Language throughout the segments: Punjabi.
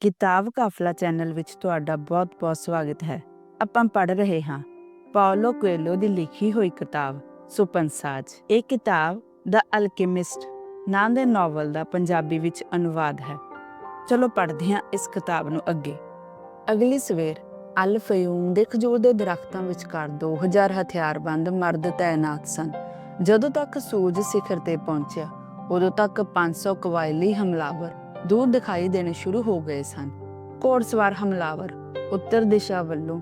ਕਿਤਾਬ ਕਾਫਲਾ ਚੈਨਲ ਵਿੱਚ ਤੁਹਾਡਾ ਬਹੁਤ-ਬਹੁਤ ਸਵਾਗਤ ਹੈ। ਆਪਾਂ ਪੜ੍ਹ ਰਹੇ ਹਾਂ। ਪਾਓਲੋ ਕੋਏਲੋ ਦੀ ਲਿਖੀ ਹੋਈ ਕਿਤਾਬ ਸੁਪਨ ਸਾਜ ਇਹ ਕਿਤਾਬ ਦਾ ਅਲਕੇਮਿਸਟ ਨਾਂ ਦੇ ਨਾਵਲ ਦਾ ਪੰਜਾਬੀ ਵਿੱਚ ਅਨੁਵਾਦ ਹੈ। ਚਲੋ ਪੜ੍ਹਦੇ ਹਾਂ ਇਸ ਕਿਤਾਬ ਨੂੰ ਅੱਗੇ। ਅਗਲੀ ਸਵੇਰ, ਅਲ ਫਯੂਮ ਦੇ ਖਜੂਰ ਦੇ ਦਰਖਤਾਂ ਵਿਚਕਾਰ 2000 ਹਥਿਆਰਬੰਦ ਮਰਦ ਤਾਇਨਾਤ ਸਨ। ਜਦੋਂ ਤੱਕ ਸੂਰਜ ਸਿਖਰ ਤੇ ਪਹੁੰਚਿਆ, ਉਦੋਂ ਤੱਕ 500 ਕਵਾਇਲੀ ਹਮਲਾਵਰ ਦੂਰ ਦਿਖਾਈ ਦੇਣੇ ਸ਼ੁਰੂ ਹੋ ਗਏ ਸਨ। ਘੋੜਸਵਾਰ ਹਮਲਾਵਰ ਉੱਤਰ ਦਿਸ਼ਾ ਵੱਲੋਂ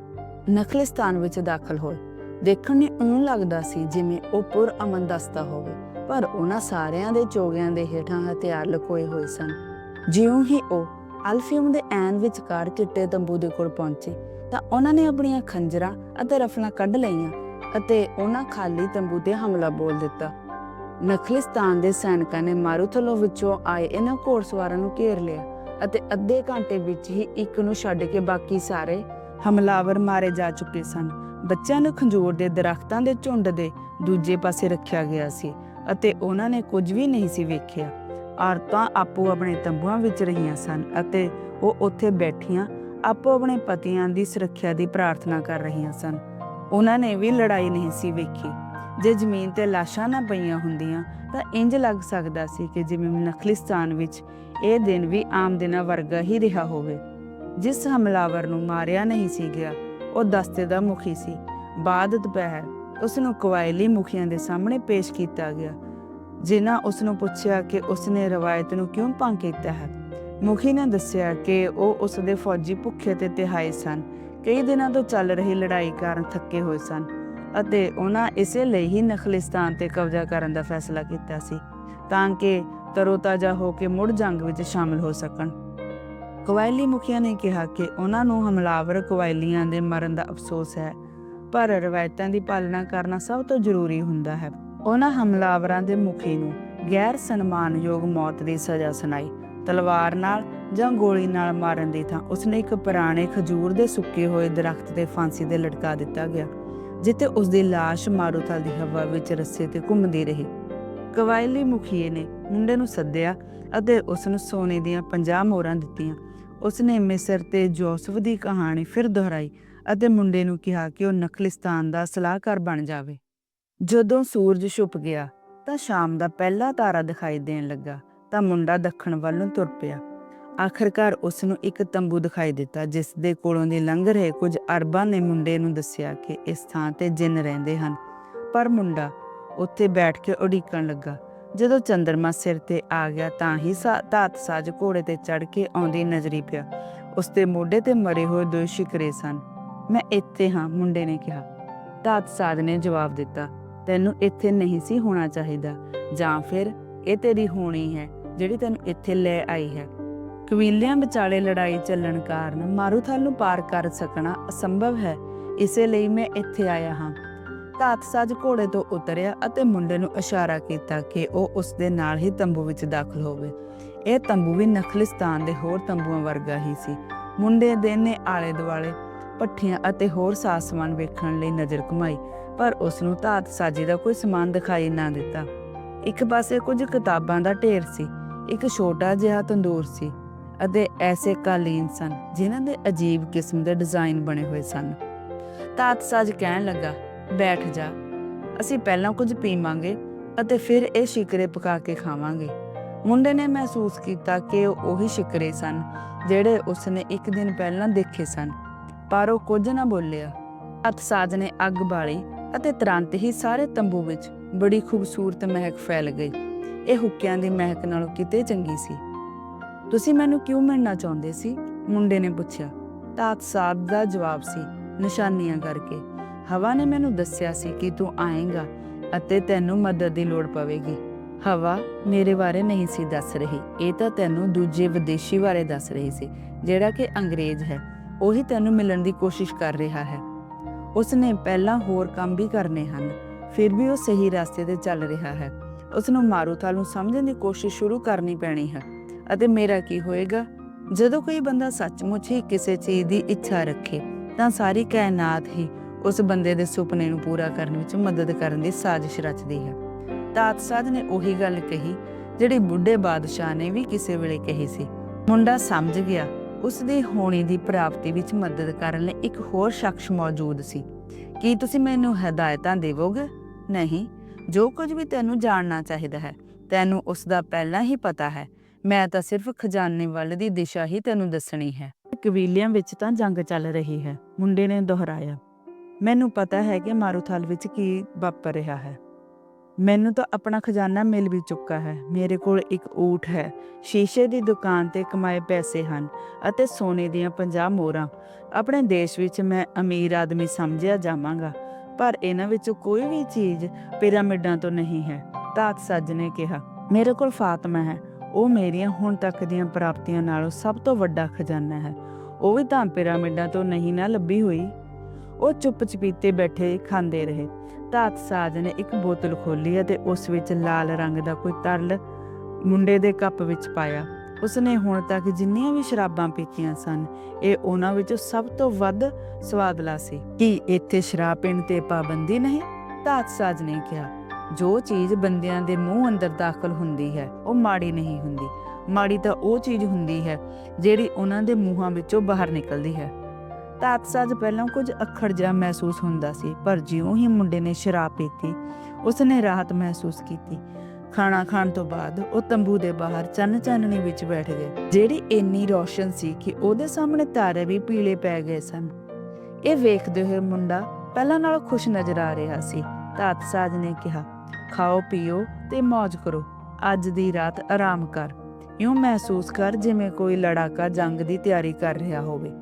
ਨਖਲਿਸਤਾਨ ਵਿੱਚ ਦਾਖਲ ਹੋਏ। ਦੇਖਣ ਨੂੰ ਇਉਂ ਲੱਗਦਾ ਸੀ ਜਿਵੇਂ ਉਹ ਪੁਰ ਅਮਨ ਦਸਤਾ ਹੋਵੇ, ਪਰ ਉਹਨਾਂ ਸਾਰਿਆਂ ਦੇ ਚੋਗਿਆਂ ਦੇ ਹੇਠਾਂ ਹਥਿਆਰ ਲੁਕੋਏ ਹੋਏ ਸਨ। ਜਿਉਂ ਹੀ ਉਹ ਅਲਫੀਮ ਦੇ ਐਨ ਵਿਚਕਾਰ ਚਿੱਟੇ ਤੰਬੂ ਦੇ ਕੋਲ ਪਹੁੰਚੇ, ਤਾਂ ਉਹਨਾਂ ਨੇ ਆਪਣੀਆਂ ਖੰਜਰਾਂ ਅਤੇ ਰਫਲਾਂ ਕੱਢ ਲਈਆਂ ਅਤੇ ਉਹਨਾਂ ਖਾਲੀ ਤੰਬੂ ਤੇ ਹਮਲਾ ਬੋਲ ਦਿੱਤਾ। ਨਖਲਿਸਤਾਨ ਦੇ ਸੈਨਿਕਾਂ ਨੇ ਮਾਰੂਥਲੋ ਵਿੱਚੋਂ ਆਏ ਇਹਨਾਂ ਘੋੜਸਵਾਰਾਂ ਨੂੰ ਘੇਰ ਲਿਆ ਅਤੇ ਅੱਧੇ ਘੰਟੇ ਵਿੱਚ ਹੀ ਇੱਕ ਨੂੰ ਛੱਡ ਕੇ ਬਾਕੀ ਸਾਰੇ ਹਮਲਾਵਰ ਮਾਰੇ ਜਾ ਚੁੱਕੇ ਸਨ। ਬੱਚਿਆਂ ਨੂੰ ਖੰਜੂਰ ਦੇ ਦਰਖਤਾਂ ਦੇ ਝੁੰਡ ਦੇ ਦੂਜੇ ਪਾਸੇ ਰੱਖਿਆ ਗਿਆ ਸੀ ਅਤੇ ਉਹਨਾਂ ਨੇ ਕੁਝ ਵੀ ਨਹੀਂ ਸੀ ਵੇਖਿਆ। ਔਰਤਾਂ ਆਪੋ ਆਪਣੇ ਤੰਬੂਆਂ ਵਿੱਚ ਰਹੀਆਂ ਸਨ ਅਤੇ ਉਹ ਉੱਥੇ ਬੈਠੀਆਂ ਆਪੋ ਆਪਣੇ ਪਤੀਆਂ ਦੀ ਸੁਰੱਖਿਆ ਦੀ ਪ੍ਰਾਰਥਨਾ ਕਰ ਰਹੀਆਂ ਸਨ। ਉਹਨਾਂ ਨੇ ਵੀ ਲੜਾਈ ਨਹੀਂ ਸੀ ਵੇਖੀ। ਜੇ ਜ਼ਮੀਨ ਤੇ ਲਾਸ਼ਾਂ ਨਾ ਪਈਆਂ ਹੁੰਦੀਆਂ, ਤਾਂ ਇੰਜ ਲੱਗ ਸਕਦਾ ਸੀ ਕਿ ਜਿਵੇਂ ਨਖਲਿਸਤਾਨ ਵਿੱਚ ਇਹ ਦਿਨ ਵੀ ਆਮ ਦਿਨਾਂ ਵਰਗਾ ਹੀ ਰਿਹਾ ਹੋਵੇ। ਜਿਸ ਹਮਲਾਵਰ ਨੂੰ ਮਾਰਿਆ ਨਹੀਂ ਸੀ ਗਿਆ, ਉਹ ਦਸਤੇ ਦਾ ਮੁਖੀ ਸੀ। ਬਾਅਦ ਦੁਪਹਿਰ ਉਸ ਨੂੰ ਕਵਾਇਲੀ ਮੁਖੀਆਂ ਦੇ ਸਾਹਮਣੇ ਪੇਸ਼ ਕੀਤਾ ਗਿਆ, ਜਿਨ੍ਹਾਂ ਉਸ ਨੂੰ ਪੁੱਛਿਆ ਕਿ ਉਸ ਨੇ ਰਵਾਇਤ ਨੂੰ ਕਿਉਂ ਭੰਗ ਕੀਤਾ ਹੈ। ਮੁਖੀ ਨੇ ਦੱਸਿਆ ਕਿ ਉਹ ਉਸ ਦੇ ਫੌਜੀ ਭੁੱਖੇ ਤੇ ਤਿਹਾਏ ਸਨ। ਕਈ ਦਿਨਾਂ ਤੋਂ ਚੱਲ ਰਹੀ ਲੜਾਈ ਕਾਰਨ ਥੱਕੇ ਹੋਏ ਸਨ। ਅਤੇ ਉਹਨਾਂ ਇਸੇ ਲਈ ਹੀ ਨਖਲਿਸਤਾਨ ਤੇ ਕਬਜ਼ਾ ਕਰਨ ਦਾ ਫੈਸਲਾ ਕੀਤਾ ਸੀ, ਤਾਂ ਕਿ ਤਰੋਤਾਜ਼ਾ ਹੋ ਕੇ ਮੁੜ ਜੰਗ ਵਿੱਚ ਸ਼ਾਮਲ ਹੋ ਸਕਣ। ਕਵਾਇਲੀ ਮੁਖੀਆਂ ਨੇ ਕਿਹਾ ਕਿ ਉਹਨਾਂ ਨੂੰ ਹਮਲਾਵਰ ਕਵਾਇਲੀਆਂ ਦੇ ਮਰਨ ਦਾ ਅਫਸੋਸ ਹੈ, ਪਰ ਰਵਾਇਤਾਂ ਦੀ ਪਾਲਣਾ ਕਰਨਾ ਸਭ ਤੋਂ ਜ਼ਰੂਰੀ ਹੁੰਦਾ ਹੈ। ਉਹਨਾਂ ਹਮਲਾਵਰਾਂ ਦੇ ਮੁਖੀ ਨੂੰ ਗੈਰ ਸਨਮਾਨਯੋਗ ਮੌਤ ਦੀ ਸਜ਼ਾ ਸੁਣਾਈ, ਤਲਵਾਰ ਨਾਲ ਜਾਂ ਗੋਲੀ ਨਾਲ ਮਾਰਨ ਦੀ ਥਾਂ ਉਸਨੇ ਇੱਕ ਪੁਰਾਣੇ ਖਜੂਰ ਦੇ ਸੁੱਕੇ ਹੋਏ ਦਰਖਤ ਤੇ ਫਾਂਸੀ ਤੇ ਲਟਕਾ ਦਿੱਤਾ ਗਿਆ। ਜਿੱਥੇ ਉਸ ਦੀ লাশ ਮਾਰੂਥਲ ਦੀ ਹਵਾ ਵਿੱਚ ਰੱਸੇ ਤੇ ਘੁੰਮਦੀ ਰਹੀ। ਕਵਾਇਲੀ ਮੁਖੀਏ ਨੇ ਮੁੰਡੇ ਨੂੰ ਸੱਦਿਆ ਅਤੇ ਉਸ ਨੂੰ ਸੋਨੇ ਦੀਆਂ 50 ਮੋਹਰਾਂ ਦਿੱਤੀਆਂ। ਉਸ ਨੇ ਮਿਸਰ ਤੇ ਜੋਸਫ ਦੀ ਕਹਾਣੀ ਫਿਰ ਦੁਹਰਾਈ ਅਤੇ ਮੁੰਡੇ ਨੂੰ ਕਿਹਾ ਕਿ ਉਹ ਨਖਲਿਸਤਾਨ ਦਾ ਸਲਾਹਕਾਰ ਬਣ ਜਾਵੇ। ਜਦੋਂ ਸੂਰਜ ਛੁਪ ਗਿਆ ਤਾਂ ਸ਼ਾਮ ਦਾ ਪਹਿਲਾ ਤਾਰਾ ਦਿਖਾਈ ਦੇਣ ਲੱਗਾ ਤਾਂ ਮੁੰਡਾ ਦੱਖਣ ਵੱਲ ਨੂੰ ਤੁਰ ਪਿਆ। ਆਖਰਕਾਰ ਉਸ ਨੂੰ ਇੱਕ ਤੰਬੂ ਦਿਖਾਈ ਦਿੱਤਾ ਜਿਸ ਦੇ ਕੋਲੋਂ ਦੀ ਲੰਘ ਰਹੇ ਕੁਝ ਅਰਬਾਂ ਨੇ ਮੁੰਡੇ ਨੂੰ ਦੱਸਿਆ ਕਿ ਇਸ ਥਾਂ ਤੇ ਜਿੰਨ ਰਹਿੰਦੇ ਹਨ। ਪਰ ਮੁੰਡਾ ਉੱਥੇ ਬੈਠ ਕੇ ਉਡੀਕਣ ਲੱਗਾ। ਜਦੋਂ ਚੰਦਰਮਾ ਸਿਰ ਤੇ ਆ ਗਿਆ ਤਾਂ ਹੀ ਧਾਤ ਸਾਜ ਘੋੜੇ ਤੇ ਚੜ ਕੇ ਆਉਂਦੀ ਨਜ਼ਰੀ ਪਿਆ। ਉਸ ਦੇ ਮੋਢੇ ਤੇ ਮਰੇ ਹੋਏ ਦੋ ਸ਼ਿਕਰੇ ਸਨ। ਮੈਂ ਇੱਥੇ ਹਾਂ, ਮੁੰਡੇ ਨੇ ਕਿਹਾ। ਧਾਤ ਸਾਜ ਨੇ ਜਵਾਬ ਦਿੱਤਾ। ਤੈਨੂੰ ਇੱਥੇ ਨਹੀਂ ਸੀ ਹੋਣਾ ਚਾਹੀਦਾ। ਜਾਂ ਫਿਰ ਇਹ ਤੇਰੀ ਹੋਣੀ ਹੈ, ਜਿਹੜੀ ਤੈਨੂੰ ਇੱਥੇ ਲੈ ਆਈ ਹੈ। ਕਬੀਲਿਆਂ ਵਿਚਾਲੇ ਲੜਾਈ ਚੱਲਣ ਕਾਰਨ ਮਾਰੂਥਲ ਨੂੰ ਪਾਰ ਕਰ ਸਕਣਾ ਅਸੰਭਵ ਹੈ। ਇਸੇ ਲਈ ਮੈਂ ਇੱਥੇ ਆਇਆ ਹਾਂ। ਧਾਤ ਘੋੜੇ ਤੋਂ ਉਤਰਿਆ ਅਤੇ ਮੁੰਡੇ ਨੂੰ ਇਸ਼ਾਰਾ ਕੀਤਾ ਕਿ ਉਹ ਉਸ ਦੇ ਨਾਲ ਹੀ ਤੰਬੂ ਵਿੱਚ ਦਾਖਲ ਹੋਵੇ। ਇਹ ਤੰਬੂ ਵੀ ਨਖਲਿਸਤਾਨ ਦੇ ਹੋਰ ਤੰਬੂਆਂ ਵਰਗਾ ਹੀ ਸੀ। ਮੁੰਡੇ ਦੇ ਨੇ ਆਲੇ ਦੁਆਲੇ ਪੱਠੀਆਂ ਅਤੇ ਹੋਰ ਸਾਜ਼ ਸਮਾਨ ਵੇਖਣ ਲਈ ਨਜ਼ਰ ਘੁਮਾਈ, ਪਰ ਉਸ ਨੂੰ ਧਾਤ ਸਾਜੀ ਦਾ ਕੋਈ ਸਮਾਨ ਦਿਖਾਈ ਨਾ ਦਿੱਤਾ। ਇੱਕ ਪਾਸੇ ਕੁਝ ਕਿਤਾਬਾਂ ਦਾ ਢੇਰ ਸੀ, ਇੱਕ ਛੋਟਾ ਜਿਹਾ ਤੰਦੂਰ ਸੀ। ਅਤੇ ਐਸੇ ਕਾਲੀਨ ਸਨ ਜਿਨ੍ਹਾਂ ਦੇ ਅਜੀਬ ਕਿਸਮ ਦੇ ਡਿਜ਼ਾਈਨ ਬਣੇ ਹੋਏ ਸਨ। ਧਾਤ ਸਾਜ ਕਹਿਣ ਲੱਗਾ, ਬੈਠ ਜਾ, ਅਸੀਂ ਪਹਿਲਾਂ ਕੁਝ ਪੀਵਾਂਗੇ ਅਤੇ ਫਿਰ ਇਹ ਸ਼ਿਕਰੇ ਪਕਾ ਕੇ ਖਾਵਾਂਗੇ। ਮੁੰਡੇ ਨੇ ਮਹਿਸੂਸ ਕੀਤਾ ਕਿ ਉਹ ਉਹੀ ਸ਼ਿਕਰੇ ਸਨ ਜਿਹੜੇ ਉਸਨੇ ਇੱਕ ਦਿਨ ਪਹਿਲਾਂ ਦੇਖੇ ਸਨ, ਪਰ ਉਹ ਕੁਝ ਨਾ ਬੋਲਿਆ। ਅਤਸਾਜ ਨੇ ਅੱਗ ਬਾਲੀ ਅਤੇ ਤੁਰੰਤ ਹੀ ਸਾਰੇ ਤੰਬੂ ਵਿੱਚ ਬੜੀ ਖੂਬਸੂਰਤ ਮਹਿਕ ਫੈਲ ਗਈ। ਇਹ ਹੁੱਕਿਆਂ ਦੀ ਮਹਿਕ ਨਾਲੋਂ ਕਿਤੇ ਚੰਗੀ ਸੀ। ਤੁਸੀਂ ਮੈਨੂੰ ਕਿਉਂ ਮਿਲਣਾ ਚਾਹੁੰਦੇ ਸੀ? ਮੁੰਡੇ ਨੇ ਪੁੱਛਿਆ। ਤਾਤ ਸਾਬ ਦਾ ਜਵਾਬ ਸੀ, ਨਿਸ਼ਾਨੀਆਂ ਕਰਕੇ। ਹਵਾ ਨੇ ਮੈਨੂੰ ਦੱਸਿਆ ਸੀ ਕਿ ਤੂੰ ਆਏਗਾ ਅਤੇ ਤੈਨੂੰ ਮਦਦ ਦੀ ਲੋੜ ਪਵੇਗੀ। ਹਵਾ ਮੇਰੇ ਬਾਰੇ ਨਹੀਂ ਸੀ ਦੱਸ ਰਹੀ। ਇਹ ਤਾਂ ਤੈਨੂੰ ਦੂਜੇ ਵਿਦੇਸ਼ੀ ਬਾਰੇ ਦੱਸ ਰਹੀ ਸੀ, ਜਿਹੜਾ ਕਿ ਅੰਗਰੇਜ਼ ਹੈ। ਉਹੀ ਤੈਨੂੰ ਮਿਲਣ ਦੀ ਕੋਸ਼ਿਸ਼ ਕਰ ਰਿਹਾ ਹੈ। ਉਸ ਨੇ ਪਹਿਲਾਂ ਹੋਰ ਕੰਮ ਵੀ ਕਰਨੇ ਹਨ, ਫਿਰ ਵੀ ਉਹ ਸਹੀ ਰਸਤੇ ਤੇ ਚੱਲ ਰਿਹਾ ਹੈ। ਉਸ ਨੂੰ ਮਾਰੂਥਲ ਨੂੰ ਸਮਝਣ ਦੀ ਕੋਸ਼ਿਸ਼ ਸ਼ੁਰੂ ਕਰਨੀ ਪੈਣੀ ਹੈ। ਅਤੇ ਮੇਰਾ ਕੀ ਹੋਏਗਾ? ਜਦੋਂ ਕੋਈ ਬੰਦਾ ਸੱਚਮੁੱਚ ਹੀ ਕਿਸੇ ਚੀਜ਼ ਦੀ ਇੱਛਾ ਰੱਖੇ, ਤਾਂ ਸਾਰੀ ਕਾਇਨਾਤ ਹੀ ਉਸ ਬੰਦੇ ਦੇ ਸੁਪਨੇ ਨੂੰ ਪੂਰਾ ਕਰਨ ਵਿੱਚ ਮਦਦ ਕਰਨ ਦੀ ਸਾਜ਼ਿਸ਼ ਰਚਦੀ ਹੈ। ਤਾਤਸਾਦ ਨੇ ਉਹੀ ਗੱਲ ਕਹੀ, ਜਿਹੜੀ ਬੁੱਢੇ ਬਾਦਸ਼ਾਹ ਨੇ ਵੀ ਕਿਸੇ ਵੇਲੇ ਕਹੀ ਸੀ। ਮੁੰਡਾ ਸਮਝ ਗਿਆ, ਉਸ ਦੀ ਹੋਣੀ ਦੀ ਪ੍ਰਾਪਤੀ ਵਿੱਚ ਮਦਦ ਕਰਨ ਲਈ ਇੱਕ ਹੋਰ ਸ਼ਖਸ ਮੌਜੂਦ ਸੀ। ਕੀ ਤੁਸੀਂ ਮੈਨੂੰ ਹਦਾਇਤਾਂ ਦੇਵੋਗੇ? ਨਹੀਂ, ਜੋ ਕੁਝ ਵੀ ਤੈਨੂੰ ਜਾਣਨਾ ਚਾਹੀਦਾ ਹੈ, ਤੈਨੂੰ ਉਸ ਦਾ ਪਹਿਲਾਂ ਹੀ ਪਤਾ ਹੈ। ਮੈਂ ਤਾਂ ਸਿਰਫ ਖਜ਼ਾਨੇ ਵੱਲ ਦੀ ਦਿਸ਼ਾ ਹੀ ਤੈਨੂੰ ਦੱਸਣੀ ਹੈ। ਕਬੀਲਿਆਂ ਵਿੱਚ ਤਾਂ ਜੰਗ ਚੱਲ ਰਹੀ ਹੈ, ਮੁੰਡੇ ਨੇ ਦੁਹਰਾਇਆ। ਮੈਨੂੰ ਪਤਾ ਹੈ ਕਿ ਮਾਰੂਥਲ ਵਿੱਚ ਕੀ ਵਾਪਰ ਰਿਹਾ ਹੈ। ਮੈਨੂੰ ਤਾਂ ਆਪਣਾ ਖਜ਼ਾਨਾ ਮਿਲ ਵੀ ਚੁੱਕਾ ਹੈ। ਮੇਰੇ ਕੋਲ ਇੱਕ ਊਠ ਹੈ। ਸ਼ੀਸ਼ੇ ਦੀ ਦੁਕਾਨ ਤੇ ਕਮਾਏ ਪੈਸੇ ਹਨ ਅਤੇ ਸੋਨੇ ਦੀਆਂ 50 ਮੋਹਰਾਂ। ਆਪਣੇ ਦੇਸ਼ ਵਿੱਚ ਮੈਂ ਅਮੀਰ ਆਦਮੀ ਸਮਝਿਆ ਜਾਵਾਂਗਾ, ਪਰ ਇਹਨਾਂ ਵਿੱਚੋਂ ਕੋਈ ਵੀ ਚੀਜ਼ ਪਿਰਾਮਿਡਾਂ ਤੋਂ ਨਹੀਂ ਹੈ, ਤਾਤ ਸੱਜ ਨੇ ਕਿਹਾ। ਮੇਰੇ ਕੋਲ ਫਾਤਮਾ ਹੈ। ਉਹ ਮੇਰੀਆਂ ਹੁਣ ਤੱਕ ਦੀਆਂ ਪ੍ਰਾਪਤੀਆਂ ਨਾਲੋਂ ਸਭ ਤੋਂ ਵੱਡਾ ਖਜ਼ਾਨਾ ਹੈ। ਉਹ ਵੀ ਤਾਂ ਪਿਰਾਮਿਡਾਂ ਤੋਂ ਨਹੀਂ ਨਾ ਲੱਭੀ ਹੋਈ। ਉਹ ਚੁੱਪ ਚਪੀਤੇ ਬੈਠੇ ਖਾਂਦੇ ਰਹੇ। ਤਾਤ ਸਾਜ ਨੇ ਇੱਕ ਬੋਤਲ ਖੋਲੀ ਅਤੇ ਉਸ ਵਿੱਚ ਲਾਲ ਰੰਗ ਦਾ ਕੋਈ ਤਰਲ ਮੁੰਡੇ ਦੇ ਕੱਪ ਵਿੱਚ ਪਾਇਆ। ਉਸਨੇ ਹੁਣ ਤੱਕ ਜਿੰਨੀਆਂ ਵੀ ਸ਼ਰਾਬਾਂ ਪੀਤੀਆਂ ਸਨ, ਇਹ ਉਹਨਾਂ ਵਿੱਚੋਂ ਸਭ ਤੋਂ ਵੱਧ ਸਵਾਦਲਾ ਸੀ। ਕੀ ਇੱਥੇ ਸ਼ਰਾਬ ਪੀਣ ਤੇ ਪਾਬੰਦੀ ਨਹੀਂ? ਤਾਤ ਸਾਜ ਨੇ ਕਿਹਾ। ਜੋ ਚੀਜ਼ ਬੰਦਿਆਂ ਦੇ ਮੂੰਹ ਅੰਦਰ ਦਾਖਲ ਹੁੰਦੀ ਹੈ, ਉਹ ਮਾੜੀ ਨਹੀਂ ਹੁੰਦੀ। ਮਾੜੀ ਤਾਂ ਉਹ ਚੀਜ਼ ਹੁੰਦੀ ਹੈ, ਜਿਹੜੀ ਉਹਨਾਂ ਦੇ ਮੂੰਹਾਂ ਵਿੱਚੋਂ ਬਾਹਰ ਨਿਕਲਦੀ ਹੈ। ਤਾਤ ਸਾਜ ਪਹਿਲਾਂ ਕੁਝ ਅੱਖੜ ਜਿਹਾ ਮਹਿਸੂਸ ਹੁੰਦਾ ਸੀ, ਪਰ ਜਿਉਂ ਹੀ ਮੁੰਡੇ ਨੇ ਸ਼ਰਾਬ ਪੀਤੀ, ਉਸਨੇ ਰਾਹਤ ਮਹਿਸੂਸ ਕੀਤੀ। ਖਾਣਾ ਖਾਣ ਤੋਂ ਬਾਅਦ ਉਹ ਤੰਬੂ ਦੇ ਬਾਹਰ ਚੰਨ ਚਾਨਣੀ ਵਿੱਚ ਬੈਠ ਗਏ, ਜਿਹੜੀ ਇੰਨੀ ਰੋਸ਼ਨ ਸੀ ਕਿ ਉਹਦੇ ਸਾਹਮਣੇ ਤਾਰੇ ਵੀ ਪੀਲੇ ਪੈ ਗਏ ਸਨ। ਇਹ ਵੇਖਦੇ ਹੋਏ ਮੁੰਡਾ ਪਹਿਲਾਂ ਨਾਲੋਂ ਖੁਸ਼ ਨਜ਼ਰ ਆ ਰਿਹਾ ਸੀ ਤਾਤਸਾਜ ਨੇ ਕਿਹਾ ਖਾਓ, ਪੀਓ ਤੇ ਮौज ਕਰੋ। ਅੱਜ ਦੀ ਰਾਤ ਆਰਾਮ ਕਰ। ਇਉਂ ਮਹਿਸੂਸ ਕਰ ਜਿਵੇਂ ਕੋਈ ਲੜਾਕਾ ਜੰਗ ਦੀ ਤਿਆਰੀ ਕਰ ਰਿਹਾ ਹੋਵੇ।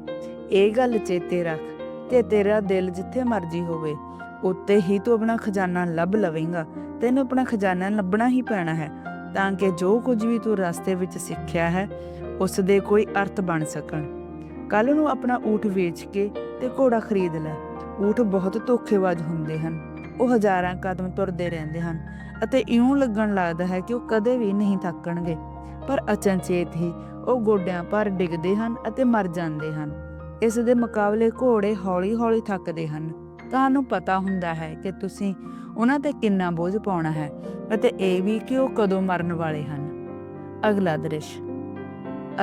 ਇਹ ਗੱਲ ਚੇਤੇ ਰੱਖ ਤੇ ਤੇਰਾ ਦਿਲ ਜਿੱਥੇ ਮਰਜ਼ੀ ਹੋਵੇ, ਉੱਤੇ ਹੀ ਤੂੰ ਆਪਣਾ ਖਜ਼ਾਨਾ ਲੱਭ ਲਵੇਂਗਾ। ਤੈਨੂੰ ਆਪਣਾ ਖਜ਼ਾਨਾ ਲੱਭਣਾ ਹੀ ਪੈਣਾ ਹੈ, ਤਾਂ ਕਿ ਜੋ ਕੁਝ ਵੀ ਤੂੰ ਰਸਤੇ ਵਿੱਚ ਸਿੱਖਿਆ ਹੈ ਉਸ ਦੇ ਕੋਈ ਅਰਥ ਬਣ ਸਕਣ। ਕੱਲ ਨੂੰ ਆਪਣਾ ਊਠ ਵੇਚ ਕੇ ਤੇ ਘੋੜਾ ਖਰੀਦ ਲੈ। ਊਠ ਬਹੁਤ ਧੋਖੇਬਾਜ਼ ਹੁੰਦੇ ਹਨ। ਉਹ ਹਜ਼ਾਰਾਂ ਕਦਮ ਤੁਰਦੇ ਰਹਿੰਦੇ ਹਨ ਅਤੇ ਇਉਂ ਲੱਗਣ ਲੱਗਦਾ ਹੈ ਕਿ ਉਹ ਕਦੇ ਵੀ ਨਹੀਂ ਥੱਕਣਗੇ। ਪਰ ਅਚਨਚੇਤ ਹੀ ਉਹ ਗੋਡਿਆਂ ਪਰ ਡਿੱਗਦੇ ਹਨ ਅਤੇ ਮਰ ਜਾਂਦੇ ਹਨ। ਇਸ ਦੇ ਮੁਕਾਬਲੇ ਘੋੜੇ ਹੌਲੀ-ਹੌਲੀ ਥੱਕਦੇ ਹਨ। ਤੁਹਾਨੂੰ ਪਤਾ ਹੁੰਦਾ ਹੈ ਕਿ ਤੁਸੀਂ ਉਹਨਾਂ ਤੇ ਕਿੰਨਾ ਬੋਝ ਪਾਉਣਾ ਹੈ ਅਤੇ ਇਹ ਵੀ ਕਿ ਉਹ ਕਦੋਂ ਮਰਨ ਵਾਲੇ ਹਨ। ਅਗਲਾ ਦ੍ਰਿਸ਼।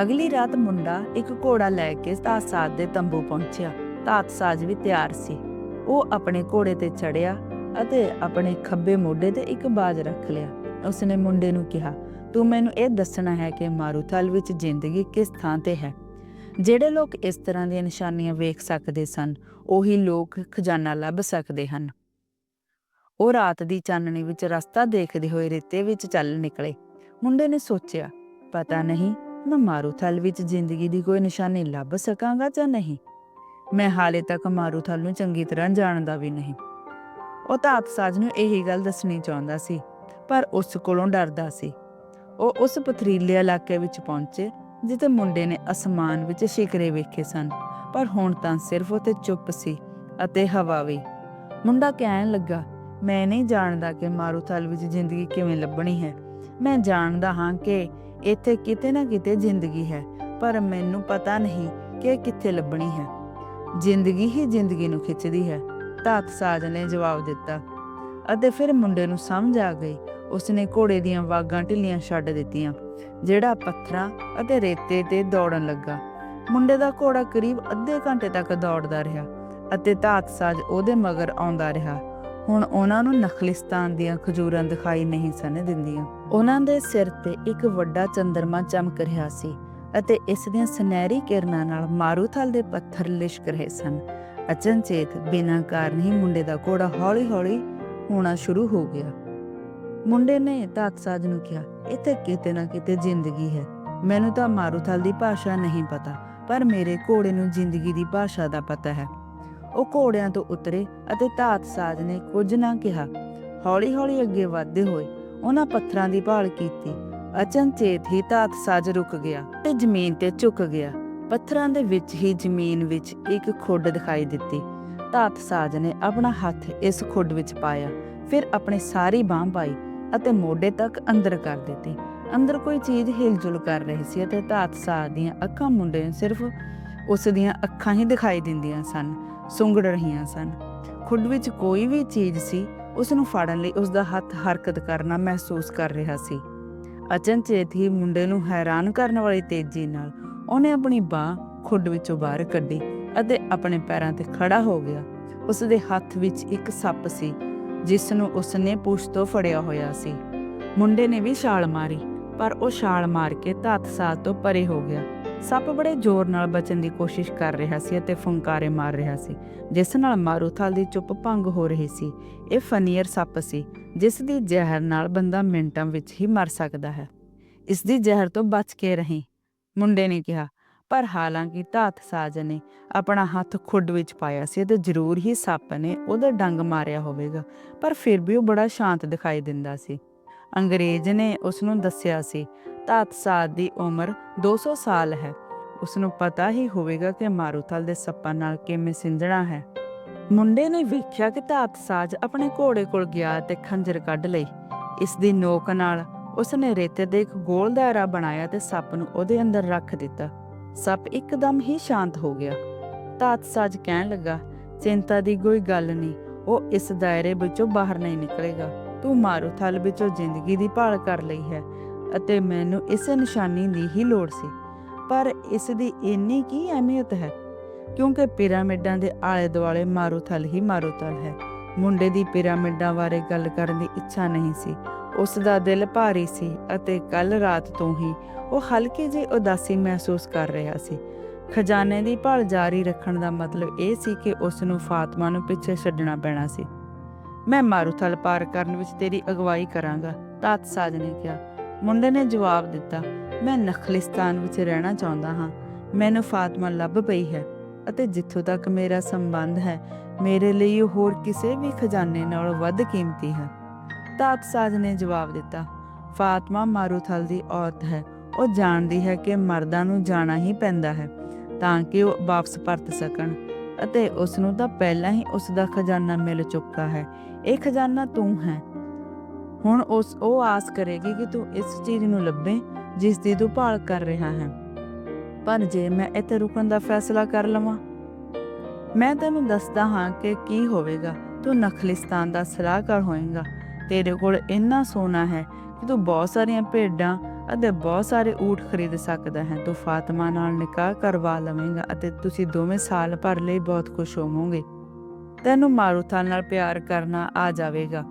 ਅਗਲੀ ਰਾਤ ਮੁੰਡਾ ਇੱਕ ਘੋੜਾ ਲੈ ਕੇ ਤਾਤਸਾਜ ਦੇ ਤੰਬੂ ਪਹੁੰਚਿਆ। ਤਾਤਸਾਜ ਵੀ ਤਿਆਰ ਸੀ। ਉਹ ਆਪਣੇ ਘੋੜੇ ਤੇ ਚੜਿਆ ਅਤੇ ਆਪਣੇ ਖੱਬੇ ਮੋਢੇ ਤੇ ਇੱਕ ਬਾਜ ਰੱਖ ਲਿਆ। ਉਸਨੇ ਮੁੰਡੇ ਨੂੰ ਕਿਹਾ, ਤੂੰ ਮੈਨੂੰ ਇਹ ਦੱਸਣਾ ਹੈ ਕਿ ਮਾਰੂਥਲ ਵਿੱਚ ਜ਼ਿੰਦਗੀ ਕਿਸ ਥਾਂ ਤੇ ਹੈ? ਜਿਹੜੇ ਲੋਕ ਇਸ ਤਰ੍ਹਾਂ ਦੀਆਂ ਨਿਸ਼ਾਨੀਆਂ ਵੇਖ ਸਕਦੇ ਸਨ, ਉਹੀ ਲੋਕ ਖਜ਼ਾਨਾ ਲੱਭ ਸਕਦੇ ਹਨ। ਉਹ ਰਾਤ ਦੀ ਚਾਨਣੀ ਵਿੱਚ ਰਸਤਾ ਦੇਖਦੇ ਹੋਏ ਰੇਤੇ ਵਿੱਚ ਚੱਲ ਨਿਕਲੇ। ਮੁੰਡੇ ਨੇ ਸੋਚਿਆ, ਪਤਾ ਨਹੀਂ, ਮੈਂ ਮਾਰੂਥਲ ਵਿੱਚ ਜ਼ਿੰਦਗੀ ਦੀ ਕੋਈ ਨਿਸ਼ਾਨੀ ਲੱਭ ਸਕਾਂਗਾ ਜਾਂ ਨਹੀਂ? ਮੈਂ ਹਾਲੇ ਤੱਕ ਮਾਰੂਥਲ ਨੂੰ ਚੰਗੀ ਤਰ੍ਹਾਂ ਜਾਣਦਾ ਵੀ ਨਹੀਂ। ਉਹ ਤਾਂ ਸਾਜ ਨੂੰ ਇਹੀ ਗੱਲ ਦੱਸਣੀ ਚਾਹੁੰਦਾ ਸੀ, ਪਰ ਉਸ ਕੋਲੋਂ ਡਰਦਾ ਸੀ। ਉਹ ਉਸ ਪਥਰੀਲੇ ਇਲਾਕੇ ਵਿੱਚ ਪਹੁੰਚੇ, ਜਿੱਥੇ ਮੁੰਡੇ ਨੇ ਅਸਮਾਨ ਵਿੱਚ ਸ਼ਿਕਰੇ ਵੇਖੇ ਸਨ, ਪਰ ਹੁਣ ਤਾਂ ਸਿਰਫ ਉਤੇ ਚੁੱਪ ਸੀ ਅਤੇ ਹਵਾ ਵੀ। ਮੁੰਡਾ ਕਹਿਣ ਲੱਗਾ, ਮੈਂ ਨਹੀਂ ਜਾਣਦਾ ਕਿ ਮਾਰੂਥਲ ਵਿੱਚ ਜ਼ਿੰਦਗੀ ਕਿਵੇਂ ਲੱਭਣੀ ਹੈ। ਮੈਂ ਜਾਣਦਾ ਹਾਂ ਕਿ ਇੱਥੇ ਕਿਤੇ ਨਾ ਕਿਤੇ ਜ਼ਿੰਦਗੀ ਹੈ, ਪਰ ਮੈਨੂੰ ਪਤਾ ਨਹੀਂ ਕਿ ਇਹ ਕਿੱਥੇ ਲੱਭਣੀ ਹੈ। ਜ਼ਿੰਦਗੀ ਹੀ ਜ਼ਿੰਦਗੀ ਨੂੰ ਖਿੱਚਦੀ ਹੈ। ਤਾਤ ਸਾਜ ਨੇ ਜਵਾਬ ਦਿੱਤਾ ਅਤੇ ਫਿਰ ਮੁੰਡੇ ਨੂੰ ਸਮਝ ਆ ਗਈ। ਉਸਨੇ ਘੋੜੇ ਦੀਆਂ ਵਾਗਾਂ ਢਿੱਲੀਆਂ ਛੱਡ ਦਿੱਤੀਆਂ, ਜਿਹੜਾ ਪੱਥਰਾਂ ਅਤੇ ਰੇਤੇ ਤੇ ਦੌੜਨ ਲੱਗਾ। ਮੁੰਡੇ ਦਾ ਘੋੜਾ ਕਰੀਬ ਅੱਧੇ ਘੰਟੇ ਤੱਕ ਦੌੜਦਾ ਰਿਹਾ ਅਤੇ ਧਾਤ ਸਾਜ ਉਹਦੇ ਮਗਰ ਆਉਂਦਾ ਰਿਹਾ। ਹੁਣ ਉਹਨਾਂ ਨੂੰ ਨਖਲਿਸਤਾਨ ਦੀਆਂ ਖਜੂਰਾਂ ਦਿਖਾਈ ਨਹੀਂ ਸਨ ਦਿੰਦੀਆਂ। ਉਹਨਾਂ ਦੇ ਸਿਰ ਤੇ ਇੱਕ ਵੱਡਾ ਚੰਦਰਮਾ ਚਮਕ ਰਿਹਾ ਸੀ ਅਤੇ ਇਸ ਦੀਆਂ ਸੁਨਹਿਰੀ ਕਿਰਨਾਂ ਨਾਲ ਮਾਰੂਥਲ ਦੇ ਪੱਥਰ ਲਿਸ਼ਕ ਰਹੇ ਸਨ ਅਚਨਚੇਤ ਬਿਨਾਂ ਕਾਰਨ ਹੀ ਮੁੰਡੇ ਦਾ ਘੋੜਾ ਹੌਲੀ-ਹੌਲੀ ਹੋਣਾ ਸ਼ੁਰੂ ਹੋ ਗਿਆ। ਮੁੰਡੇ ਨੇ ਤਾਤਸਾਜ ਨੂੰ ਕਿਹਾ ਇੱਥੇ ਕਿਤੇ ਨਾ ਕਿਤੇ ਜ਼ਿੰਦਗੀ ਹੈ। ਮੈਨੂੰ ਤਾਂ ਮਾਰੂਥਲ ਦੀ ਭਾਸ਼ਾ ਨਹੀਂ ਪਤਾ, ਪਰ ਮੇਰੇ ਘੋੜੇ ਨੂੰ ਜ਼ਿੰਦਗੀ ਦੀ ਭਾਸ਼ਾ ਦਾ ਪਤਾ ਹੈ। ਉਹ ਘੋੜਿਆਂ ਤੋਂ ਉਤਰੇ ਅਤੇ ਤਾਤਸਾਜ ਨੇ ਕੁਝ ਨਾ ਕਿਹਾ। ਹੌਲੀ-ਹੌਲੀ ਅੱਗੇ ਵਧਦੇ ਹੋਏ ਉਹਨਾਂ ਪੱਥਰਾਂ ਦੀ ਭਾਲ ਕੀਤੀ। ਅਚਨਚੇਤ ਹੀ ਤਾਤਸਾਜ ਰੁਕ ਗਿਆ ਤੇ ਜ਼ਮੀਨ ਤੇ ਝੁਕ ਗਿਆ। ਪੱਥਰਾਂ ਦੇ ਵਿੱਚ ਹੀ ਜ਼ਮੀਨ ਵਿੱਚ ਇੱਕ ਖੁੱਡ ਦਿਖਾਈ ਦਿੱਤੀ। ਤਾਤਸਾਜ ਨੇ ਆਪਣਾ ਹੱਥ ਇਸ ਖੁੱਡ ਵਿੱਚ ਪਾਇਆ, ਫਿਰ ਆਪਣੀ ਸਾਰੀ ਬਾਹ ਪਾਈ ਅਤੇ ਮੋਢੇ ਤੱਕ ਅੰਦਰ ਕਰ ਦਿੱਤੀ। ਅੰਦਰ ਕੋਈ ਚੀਜ਼ ਹਿਲਜੁਲ ਕਰ ਰਹੀ ਸੀ ਅਤੇ ਤਾਤਸਾਜ ਦੀਆਂ ਅੱਖਾਂ ਮੁੰਡੇ ਨੂੰ ਸਿਰਫ ਉਸ ਦੀਆਂ ਅੱਖਾਂ ਹੀ ਦਿਖਾਈ ਦਿੰਦੀਆਂ ਸਨ, ਸੁੰਗੜ ਰਹੀਆਂ ਸਨ। ਖੁੱਡ ਵਿੱਚ ਕੋਈ ਵੀ ਚੀਜ਼ ਸੀ, ਉਸ ਨੂੰ ਫੜਨ ਲਈ ਉਸ ਦਾ ਹੱਥ ਹਰਕਤ ਕਰਨਾ ਮਹਿਸੂਸ ਕਰ ਰਿਹਾ ਸੀ। ਅਚਨਚੇਤ ਹੀ ਮੁੰਡੇ ਨੂੰ ਹੈਰਾਨ ਕਰਨ ਵਾਲੀ ਤੇਜ਼ੀ ਨਾਲ ਉਹਨੇ ਆਪਣੀ ਬਾਹ ਖੁੱਡ ਵਿੱਚੋਂ ਬਾਹਰ ਕੱਢੀ ਅਤੇ ਆਪਣੇ ਪੈਰਾਂ ਤੇ ਖੜਾ ਹੋ ਗਿਆ। ਉਸ ਦੇ ਹੱਥ ਵਿੱਚ ਇੱਕ ਸੱਪ ਸੀ ਜਿਸ ਨੂੰ ਉਸਨੇ ਪੂਛ ਤੋਂ ਫੜਿਆ ਹੋਇਆ ਸੀ। ਮੁੰਡੇ ਨੇ ਵੀ ਛਾਲ ਮਾਰੀ, ਪਰ ਉਹ ਛਾਲ ਮਾਰ ਕੇ ਧੱਤ ਤੋਂ ਪਰੇ ਹੋ ਗਿਆ। ਸੱਪ ਬੜੇ ਜ਼ੋਰ ਨਾਲ ਬਚਣ ਦੀ ਕੋਸ਼ਿਸ਼ ਕਰ ਰਿਹਾ ਸੀ ਅਤੇ ਫੁੰਕਾਰੇ ਮਾਰ ਰਿਹਾ ਸੀ, ਜਿਸ ਨਾਲ ਮਾਰੂਥਲ ਦੀ ਚੁੱਪ ਭੰਗ ਹੋ ਰਹੀ ਸੀ। ਇਹ ਫਨੀਅਰ ਸੱਪ ਸੀ, ਜਿਸ ਦੀ ਜ਼ਹਿਰ ਨਾਲ ਬੰਦਾ ਮਿੰਟਾਂ ਵਿੱਚ ਹੀ ਮਰ ਸਕਦਾ ਹੈ। ਇਸ ਦੀ ਜ਼ਹਿਰ ਤੋਂ ਬਚ ਕੇ ਰਹੀ। ਮੁੰਡੇ ਨੇ ਕਿਹਾ, ਪਰ ਹਾਲਾਂਕਿ ਧਾਤ ਸਾਜ ਨੇ ਆਪਣਾ ਹੱਥ ਖੁੱਡ ਵਿੱਚ ਪਾਇਆ ਸੀ ਤੇ ਜ਼ਰੂਰ ਹੀ ਸੱਪ ਨੇ ਉਹਦਾ ਡੰਗ ਮਾਰਿਆ ਹੋਵੇਗਾ, ਪਰ ਫਿਰ ਵੀ ਉਹ ਬੜਾ ਸ਼ਾਂਤ ਦਿਖਾਈ ਦਿੰਦਾ ਸੀ। ਅੰਗਰੇਜ਼ ਨੇ ਉਸ ਨੂੰ ਦੱਸਿਆ ਸੀ, ਧਾਤ ਸਾਜ ਦੀ ਉਮਰ 200 ਸਾਲ ਹੈ। ਉਸ ਨੂੰ ਪਤਾ ਹੀ ਹੋਵੇਗਾ ਕਿ ਮਾਰੂਥਲ ਦੇ ਸੱਪਾਂ ਨਾਲ ਕਿਵੇਂ ਸਿੰਜਣਾ ਹੈ। ਮੁੰਡੇ ਨੇ ਵੇਖਿਆ ਕਿ ਧਾਤ ਸਾਜ ਆਪਣੇ ਘੋੜੇ ਕੋਲ ਗਿਆ ਤੇ ਖੰਜਰ ਕੱਢ ਲਈ। ਇਸ ਦੀ ਨੋਕ ਨਾਲ ਉਸ ਨੇ ਰੇਤੇ ਦੇ ਇੱਕ ਗੋਲ ਦਾਇਰਾ ਬਣਾਇਆ ਤੇ ਸੱਪ ਨੂੰ ਉਹਦੇ ਅੰਦਰ ਰੱਖ ਦਿੱਤਾ। ਸੱਪ ਇੱਕਦਮ ਹੀ ਸ਼ਾਂਤ ਹੋ ਗਿਆ। ਧਾਤ ਸਾਜ ਕਹਿਣ ਲੱਗਾ, ਚਿੰਤਾ ਦੀ ਕੋਈ ਗੱਲ ਨਹੀਂ, ਉਹ ਇਸ ਦਾਇਰੇ ਵਿੱਚੋਂ ਬਾਹਰ ਨਹੀਂ ਨਿਕਲੇਗਾ। ਤੂੰ ਮਾਰੂਥਲ ਵਿੱਚੋਂ ਜ਼ਿੰਦਗੀ ਦੀ ਭਾਲ ਕਰ ਲਈ ਹੈ ਅਤੇ ਮੈਨੂੰ ਇਸੇ ਨਿਸ਼ਾਨੀ ਦੀ ਹੀ ਲੋੜ ਸੀ। ਪਰ ਇਸ ਦੀ ਇੰਨੀ ਕੀ ਅਹਿਮੀਅਤ ਹੈ? ਕਿਉਂਕਿ ਪਿਰਾਮਿਡਾਂ ਦੇ ਆਲੇ ਦੁਆਲੇ ਮਾਰੂਥਲ ਹੀ ਮਾਰੂਥਲ ਹੈ। ਮੁੰਡੇ ਦੀ ਪਿਰਾਮਿਡਾਂ ਬਾਰੇ ਗੱਲ ਕਰਨ ਦੀ ਇੱਛਾ ਨਹੀਂ ਸੀ। ਉਸ ਦਾ ਦਿਲ ਭਾਰੀ ਸੀ ਅਤੇ ਕੱਲ ਰਾਤ ਤੋਂ ਹੀ ਉਹ ਹਲਕੀ ਜਿਹੀ ਉਦਾਸੀ ਮਹਿਸੂਸ ਕਰ ਰਿਹਾ ਸੀ। ਖਜ਼ਾਨੇ ਦੀ ਭਾਲ ਜਾਰੀ ਰੱਖਣ ਦਾ ਮਤਲਬ ਇਹ ਸੀ ਕਿ ਉਸ ਨੂੰ ਫਾਤਮਾ ਨੂੰ ਪਿੱਛੇ ਛੱਡਣਾ ਪੈਣਾ ਸੀ। ਮੈਂ ਮਾਰੂਥਲ ਪਾਰ ਕਰਨ ਵਿੱਚ ਤੇਰੀ ਅਗਵਾਈ ਕਰਾਂਗਾ, ਤਾਤ ਸਾਜ ਨੇ ਕਿਹਾ। ਮੁੰਡੇ ਨੇ ਜਵਾਬ ਦਿੱਤਾ, ਮੈਂ ਨਖਲਿਸਤਾਨ ਵਿੱਚ ਰਹਿਣਾ ਚਾਹੁੰਦਾ ਹਾਂ। ਮੈਨੂੰ ਫਾਤਮਾ ਲੱਭ ਪਈ ਹੈ ਅਤੇ ਜਿੱਥੋਂ ਤੱਕ ਮੇਰਾ ਸੰਬੰਧ ਹੈ, ਮੇਰੇ ਲਈ ਉਹ ਹੋਰ ਕਿਸੇ ਵੀ ਖਜ਼ਾਨੇ ਨਾਲੋਂ ਵੱਧ ਕੀਮਤੀ ਹੈ। ਤਾਤ ਨੇ ਜਵਾਬ ਦਿੱਤਾ, ਫਾਤਮਾ ਮਾਰੂਥਲ ਦੀ ਔਰਤ ਹੈ। ਉਹ ਜਾਣਦੀ ਹੈ ਕਿ ਮਰਦਾਂ ਨੂੰ ਜਾਣਾ ਹੀ ਪੈਂਦਾ ਹੈ, ਤਾਂ ਕਿ ਉਹ ਵਾਪਸ ਪਰਤ ਸਕਣ। ਅਤੇ ਉਸ ਨੂੰ ਤਾਂ ਪਹਿਲਾਂ ਹੀ ਉਸ ਦਾ ਖਜ਼ਾਨਾ ਮਿਲ ਚੁੱਕਾ ਹੈ। ਇਹ ਖਜ਼ਾਨਾ ਤੂੰ ਹੈ। ਹੁਣ ਉਸ, ਉਹ ਆਸ ਕਰੇਗੀ ਕਿ ਤੂੰ ਇਸ ਚੀਜ਼ ਨੂੰ ਲੱਭੇ, ਜਿਸ ਦੀ ਤੂੰ ਭਾਲ ਕਰ ਰਿਹਾ ਹੈ। ਪਰ ਜੇ ਮੈਂ ਇੱਥੇ ਰੁਕਣ ਦਾ ਫੈਸਲਾ ਕਰ ਲਵਾਂ, ਮੈਂ ਤੈਨੂੰ ਦੱਸਦਾ ਹਾਂ ਕਿ ਕੀ ਹੋਵੇਗਾ। ਤੂੰ ਨਖਲਿਸਤਾਨ ਦਾ ਸਲਾਹਕਾਰ ਹੋਏਗਾ। ਤੇਰੇ ਕੋਲ ਇੰਨਾ ਸੋਨਾ ਹੈ ਕਿ ਤੂੰ ਬਹੁਤ ਸਾਰੀਆਂ ਭੇਡਾਂ ਅਤੇ ਬਹੁਤ ਸਾਰੇ ਊਠ ਖਰੀਦ ਸਕਦਾ ਹੈ। ਤੂੰ ਫਾਤਮਾ ਨਾਲ ਨਿਕਾਹ ਕਰਵਾ ਲਵੇਂਗਾ ਅਤੇ ਤੁਸੀਂ ਦੋਵੇਂ ਸਾਲ ਭਰ ਲਈ ਬਹੁਤ ਖੁਸ਼ ਹੋਵੋਗੇ। ਤੈਨੂੰ ਮਾਰੂਥਲ ਨਾਲ ਪਿਆਰ ਕਰਨਾ ਆ ਜਾਵੇਗਾ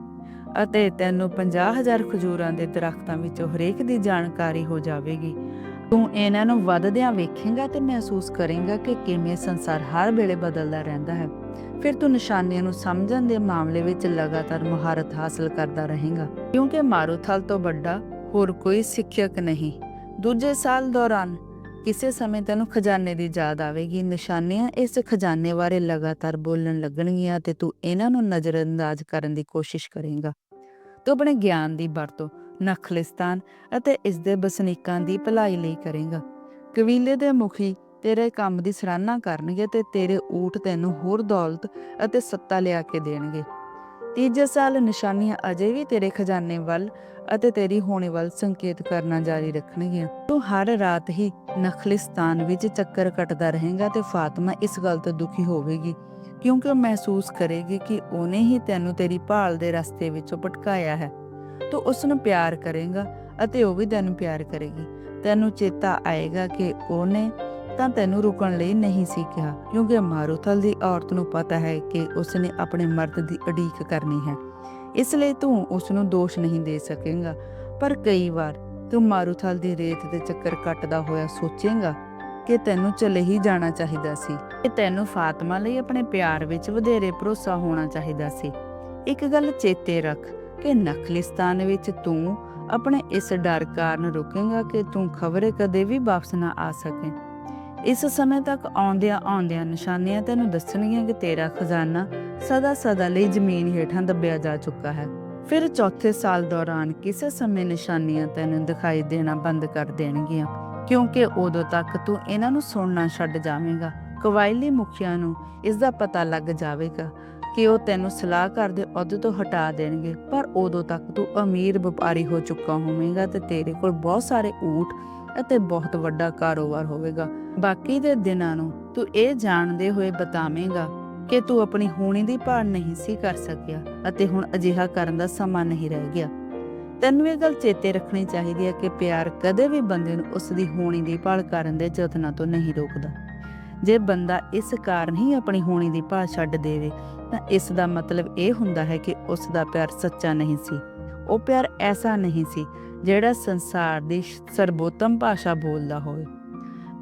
ਅਤੇ ਤੈਨੂੰ 50000 ਖਜੂਰਾਂ ਦੇ ਦਰਖਤਾਂ ਵਿੱਚੋਂ ਹਰੇਕ ਦੀ ਜਾਣਕਾਰੀ ਹੋ ਜਾਵੇਗੀ। ਤੂੰ ਇਹਨਾਂ ਨੂੰ ਵੱਧਦਿਆਂ ਵੇਖੇਂਗਾ ਤੇ ਮਹਿਸੂਸ ਕਰੇਂਗਾ ਕਿ ਕਿਵੇਂ ਸੰਸਾਰ ਹਰ ਵੇਲੇ ਬਦਲਦਾ ਰਹਿੰਦਾ ਹੈ। ਫਿਰ ਤੂੰ ਨਿਸ਼ਾਨੀਆਂ ਨੂੰ ਸਮਝਣ ਦੇ ਮਾਮਲੇ ਵਿੱਚ ਲਗਾਤਾਰ ਮਹਾਰਤ ਹਾਸਲ ਕਰਦਾ ਰਹੇਂਗਾ। ਕਿਉਂਕਿ ਮਾਰੂਥਲ ਤੋਂ ਵੱਡਾ ਹੋਰ ਕੋਈ ਸਿੱਖਿਅਕ ਨਹੀਂ। ਦੂਜੇ ਸਾਲ ਦੌਰਾਨ ਕਿਸੇ ਸਮੇਂ ਤੈਨੂੰ ਖਜ਼ਾਨੇ ਦੀ ਯਾਦ ਆਵੇਗੀ। ਨਿਸ਼ਾਨੀਆਂ ਇਸ ਖਜ਼ਾਨੇ ਬਾਰੇ ਲਗਾਤਾਰ ਬੋਲਣ ਲੱਗਣਗੀਆਂ ਤੇ ਤੂੰ ਇਹਨਾਂ ਨੂੰ ਨਜ਼ਰਅੰਦਾਜ਼ ਕਰਨ ਦੀ ਕੋਸ਼ਿਸ਼ ਕਰੇਂਗਾ। ਤੂੰ ਆਪਣੇ ਗਿਆਨ ਦੀ ਵਰਤੋਂ ਨਖਲਿਸਤਾਨ ਅਤੇ ਇਸ ਦੇ ਵਸਨੀਕਾਂ ਦੀ ਭਲਾਈ ਲਈ ਕਰੇਗਾ। ਕਬੀਲੇ ਦੇ ਮੁਖੀ ਤੇਰੇ ਕੰਮ ਦੀ ਸਰਾਹਨਾ ਕਰਨਗੇ ਤੇ ਤੇਰੇ ਊਠ ਤੈਨੂੰ ਹੋਰ ਦੌਲਤ ਅਤੇ ਸੱਤਾ ਲਿਆ ਕੇ ਦੇਣਗੇ। ਤੀਜੇ ਸਾਲ ਨਿਸ਼ਾਨੀਆਂ ਅਜੇ ਵੀ ਤੇਰੇ ਖਜ਼ਾਨੇ ਵੱਲ ਅਤੇ ਤੇਰੀ ਹੋਣੀ ਵੱਲ ਸੰਕੇਤ ਕਰਨਾ ਜਾਰੀ ਰੱਖਣਗੀਆਂ। ਤੂੰ ਹਰ ਰਾਤ ਹੀ ਨਖਲਿਸਤਾਨ ਵਿੱਚ ਚੱਕਰ ਕੱਟਦਾ ਰਹੇਗਾ ਤੇ ਫਾਤਮਾ ਇਸ ਗੱਲ ਤੋਂ ਦੁਖੀ ਹੋਵੇਗੀ, ਕਿਉਂਕਿ ਉਹ ਮਹਿਸੂਸ ਕਰੇਗੀ ਕਿ ਉਹਨੇ ਹੀ ਤੈਨੂੰ ਤੇਰੀ ਭਾਲ ਦੇ ਰਸਤੇ ਵਿੱਚੋਂ ਭਟਕਾਇਆ ਹੈ। ਤੂੰ ਉਸ ਨੂੰ ਪਿਆਰ ਕਰੇਗਾ ਅਤੇ ਉਹ ਵੀ ਤੈਨੂੰ ਪਿਆਰ ਕਰੇਗੀ। ਤੈਨੂੰ ਚੇਤਾ ਆਏਗਾ ਕਿ ਉਹਨੇ ਤਾਂ ਤੈਨੂੰ ਰੁਕਣ ਲਈ ਨਹੀਂ ਸੀ ਕਿਹਾ, ਕਿਉਂਕਿ ਮਾਰੂਥਲ ਦੀ ਔਰਤ ਨੂੰ ਪਤਾ ਹੈ ਕਿ ਉਸਨੇ ਆਪਣੇ ਮਰਦ ਦੀ ਉਡੀਕ ਕਰਨੀ ਹੈ। ਇਸ ਲਈ ਤੂੰ ਉਸ ਨੂੰ ਦੋਸ਼ ਨਹੀਂ ਦੇ ਸਕੇਗਾ, ਪਰ ਕਈ ਵਾਰ ਤੂੰ ਮਾਰੂਥਲ ਦੀ ਰੇਤ ਦੇ ਚੱਕਰ ਕੱਟਦਾ ਹੋਇਆ ਸੋਚੇਂਗਾ ਕਿ ਤੈਨੂੰ ਚਲੇ ਹੀ ਜਾਣਾ ਚਾਹੀਦਾ ਸੀ, ਕਿ ਤੈਨੂੰ ਫਾਤਮਾ ਲਈ ਆਪਣੇ ਪਿਆਰ ਵਿੱਚ ਵਧੇਰੇ ਭਰੋਸਾ ਹੋਣਾ ਚਾਹੀਦਾ ਸੀ। ਇੱਕ ਗੱਲ ਚੇਤੇ ਰੱਖ ਕਿ ਨਖਲਿਸਤਾਨ ਵਿੱਚ ਤੂੰ ਆਪਣੇ ਇਸ ਡਰ ਕਾਰਨ ਰੁਕੇਂਗਾ ਕਿ ਤੂੰ ਖਬਰੇ ਕਦੇ ਵੀ ਵਾਪਸ ਨਾ ਆ ਸਕੇ। ਇਸ ਸਮੇਂ ਤੱਕ ਆਉਂਦਿਆਂ ਆਉਂਦਿਆਂ ਨਿਸ਼ਾਨੀਆਂ ਤੈਨੂੰ ਦੱਸਣਗੀਆਂ ਕਿ ਤੇਰਾ ਖਜ਼ਾਨਾ ਸਦਾ ਸਦਾ ਲਈ ਜ਼ਮੀਨ ਹੇਠਾਂ ਦੱਬਿਆ ਜਾ ਚੁੱਕਾ ਹੈ। ਫਿਰ ਚੌਥੇ ਸਾਲ ਦੌਰਾਨ ਕਿਸੇ ਸਮੇਂ ਨਿਸ਼ਾਨੀਆਂ ਤੈਨੂੰ ਦਿਖਾਈ ਦੇਣਾ ਬੰਦ ਕਰ ਦੇਣਗੀਆਂ, ਕਿਉਂਕਿ ਉਦੋਂ ਤੱਕ ਤੂੰ ਇਹਨਾਂ ਨੂੰ ਸੁਣਨਾ ਛੱਡ ਜਾਵੇਂਗਾ। ਕਵਾਇਲੀ ਮੁਖੀਆਂ ਨੂੰ ਇਸ ਦਾ ਪਤਾ ਲੱਗ ਜਾਵੇਗਾ ਕਿ ਉਹ ਤੈਨੂੰ ਸਲਾਹਕਾਰ ਦੇ ਅਹੁਦੇ ਤੋਂ ਹਟਾ ਦੇਣਗੇ, ਪਰ ਉਦੋਂ ਤੱਕ ਤੂੰ ਅਮੀਰ ਵਪਾਰੀ ਹੋ ਚੁੱਕਾ ਹੋਵੇਂਗਾ ਤੇ ਤੇਰੇ ਕੋਲ ਬਹੁਤ ਸਾਰੇ ਊਠ ਅਤੇ ਬਹੁਤ ਵੱਡਾ ਕਾਰੋਬਾਰ ਹੋਵੇਗਾ। ਬਾਕੀ ਦੇ ਦਿਨਾਂ ਨੂੰ ਤੂੰ ਇਹ ਜਾਣਦੇ ਹੋਏ ਬਤਾਵੇਂਗਾ ਕਿ ਤੂੰ ਆਪਣੀ ਹੋਣੀ ਦੀ ਭਾਲ ਨਹੀਂ ਸੀ ਕਰ ਸਕਿਆ ਅਤੇ ਹੁਣ ਅਜਿਹਾ ਕਰਨ ਦਾ ਸਮਾਂ ਨਹੀਂ ਰਹਿ ਗਿਆ। ਤੈਨੂੰ ਇਹ ਗੱਲ ਚੇਤੇ ਰੱਖਣੀ ਚਾਹੀਦੀ ਹੈ ਕਿ ਪਿਆਰ ਕਦੇ ਵੀ ਬੰਦੇ ਨੂੰ ਉਸ ਦੀ ਹੋਣੀ ਦੀ ਭਾਲ ਕਰਨ ਦੇ ਯਤਨਾਂ ਤੋਂ ਨਹੀਂ ਰੋਕਦਾ। ਜੇ ਬੰਦਾ ਇਸ ਕਾਰਨ ਹੀ ਆਪਣੀ ਹੋਣੀ ਦੀ ਭਾਅ ਛੱਡ ਦੇਵੇ, ਤਾਂ ਇਸ ਦਾ ਮਤਲਬ ਇਹ ਹੁੰਦਾ ਹੈ ਕਿ ਉਸ ਦਾ ਪਿਆਰ ਸੱਚਾ ਨਹੀਂ ਸੀ। ਉਹ ਪਿਆਰ ਐਸਾ ਨਹੀਂ ਸੀ ਜਿਹੜਾ ਸੰਸਾਰ ਦੀ ਸਰਬੋਤਮ ਭਾਸ਼ਾ ਬੋਲਦਾ ਹੋਵੇ।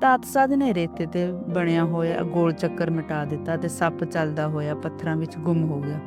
ਤਾਤਸਾਦ ਨੇ ਰੇਤੇ ਤੇ ਬਣਿਆ ਹੋਇਆ ਗੋਲ ਚੱਕਰ ਮਿਟਾ ਦਿੱਤਾ ਤੇ ਸੱਪ ਚੱਲਦਾ ਹੋਇਆ ਪੱਥਰਾਂ ਵਿੱਚ ਗੁੰਮ ਹੋ ਗਿਆ।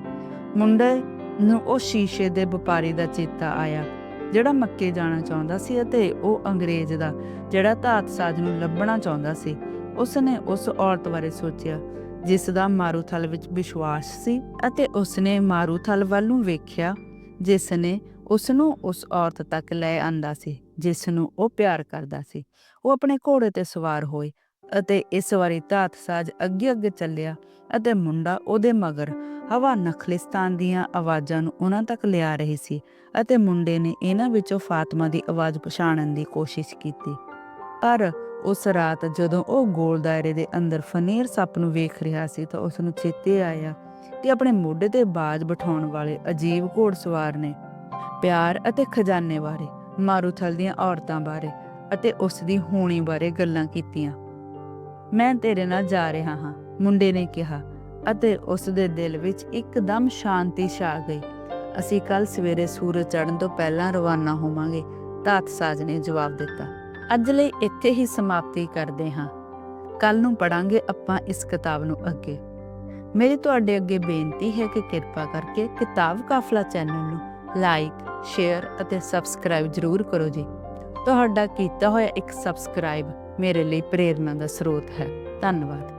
ਮੁੰਡੇ ਨੂੰ ਉਹ ਸ਼ੀਸ਼ੇ ਦੇ ਵਪਾਰੀ ਦਾ ਚੇਤਾ ਆਇਆ, ਜਿਹੜਾ ਮੱਕੇ ਜਾਣਾ ਚਾਹੁੰਦਾ ਸੀ ਅਤੇ ਉਹ ਅੰਗਰੇਜ਼ ਦਾ, ਜਿਹੜਾ ਤਾਤਸਾਜ ਨੂੰ ਲੱਭਣਾ ਚਾਹੁੰਦਾ ਸੀ। ਉਸ ਨੇ ਉਸ ਔਰਤ ਬਾਰੇ ਸੋਚਿਆ, ਜਿਸ ਦਾ ਮਾਰੂਥਲ ਵਿੱਚ ਵਿਸ਼ਵਾਸ ਸੀ ਅਤੇ ਉਸ ਨੇ ਮਾਰੂਥਲ ਵੱਲ ਨੂੰ ਵੇਖਿਆ ਜਿਸ ਨੇ ਉਸ ਨੂੰ ਉਸ ਔਰਤ ਤੱਕ ਲੈ ਆਂਦਾ ਸੀ ਜਿਸ ਨੂੰ ਉਹ ਪਿਆਰ ਕਰਦਾ ਸੀ। ਉਹ ਆਪਣੇ ਘੋੜੇ ਤੇ ਸਵਾਰ ਹੋਏ ਅਤੇ ਇਸ ਵਾਰੀ ਤਾਤਸਾਜ ਅੱਗੇ ਅੱਗੇ ਚੱਲਿਆ ਅਤੇ ਮੁੰਡਾ ਉਹਦੇ ਮਗਰ ਹਵਾ ਨਖਲਿਸਤਾਨ ਦੀਆਂ ਆਵਾਜ਼ਾਂ ਨੂੰ ਉਹਨਾਂ ਤੱਕ ਲਿਆ ਰਹੀ ਸੀ ਅਤੇ ਮੁੰਡੇ ਨੇ ਇਹਨਾਂ ਵਿੱਚੋਂ ਫਾਤਮਾ ਦੀ ਆਵਾਜ਼ ਪਛਾਣਨ ਦੀ ਕੋਸ਼ਿਸ਼ ਕੀਤੀ। ਪਰ ਉਸ ਰਾਤ ਜਦੋਂ ਉਹ ਗੋਲ ਦਾਇਰੇ ਦੇ ਅੰਦਰ ਫਨੀਰ ਸੱਪ ਨੂੰ ਵੇਖ ਰਿਹਾ ਸੀ ਤਾਂ ਉਸ ਨੂੰ ਚੇਤੇ ਆਇਆ ਕਿ ਆਪਣੇ ਮੋਢੇ ਤੇ ਬਾਜ ਬਿਠਾਉਣ ਵਾਲੇ ਅਜੀਬ ਘੋੜਸਵਾਰ ਨੇ। ਪਿਆਰ ਅਤੇ ਖਜ਼ਾਨੇ ਬਾਰੇ, ਮਾਰੂਥਲ ਦੀਆਂ ਔਰਤਾਂ ਬਾਰੇ ਅਤੇ ਉਸ ਦੀ ਹੋਣੀ ਬਾਰੇ ਗੱਲਾਂ ਕੀਤੀਆਂ। ਮੈਂ ਤੇਰੇ ਨਾਲ ਜਾ ਰਿਹਾ ਹਾਂ, ਮੁੰਡੇ ਨੇ ਕਿਹਾ ਅਤੇ ਉਸ ਦੇ ਦਿਲ ਵਿੱਚ ਇੱਕਦਮ ਸ਼ਾਂਤੀ ਛਾ ਗਈ। ਅਸੀਂ ਕੱਲ ਸਵੇਰੇ ਸੂਰਜ ਚੜ੍ਹਨ ਤੋਂ ਪਹਿਲਾਂ ਰਵਾਨਾ ਹੋਵਾਂਗੇ ਤਾਤ ਸਾਜ ਨੇ ਜਵਾਬ ਦਿੱਤਾ। ਅੱਜ ਲਈ ਇੱਥੇ ਹੀ ਸਮਾਪਤੀ ਕਰਦੇ ਹਾਂ। ਕੱਲ ਨੂੰ ਪੜਾਂਗੇ ਆਪਾਂ ਇਸ ਕਿਤਾਬ ਨੂੰ ਅੱਗੇ। ਮੇਰੀ ਤੁਹਾਡੇ ਅੱਗੇ ਬੇਨਤੀ ਹੈ ਕਿ ਕਿਰਪਾ ਕਰਕੇ ਕਿਤਾਬ ਕਾਫਲਾ ਚੈਨਲ ਨੂੰ ਲਾਈਕ, ਸ਼ੇਅਰ ਅਤੇ ਸਬਸਕ੍ਰਾਈਬ ਜ਼ਰੂਰ ਕਰੋ ਜੀ। ਤੁਹਾਡਾ ਕੀਤਾ ਹੋਇਆ ਇੱਕ ਸਬਸਕ੍ਰਾਈਬ ਮੇਰੇ ਲਈ ਪ੍ਰੇਰਨਾ ਦਾ ਸਰੋਤ ਹੈ। ਧੰਨਵਾਦ।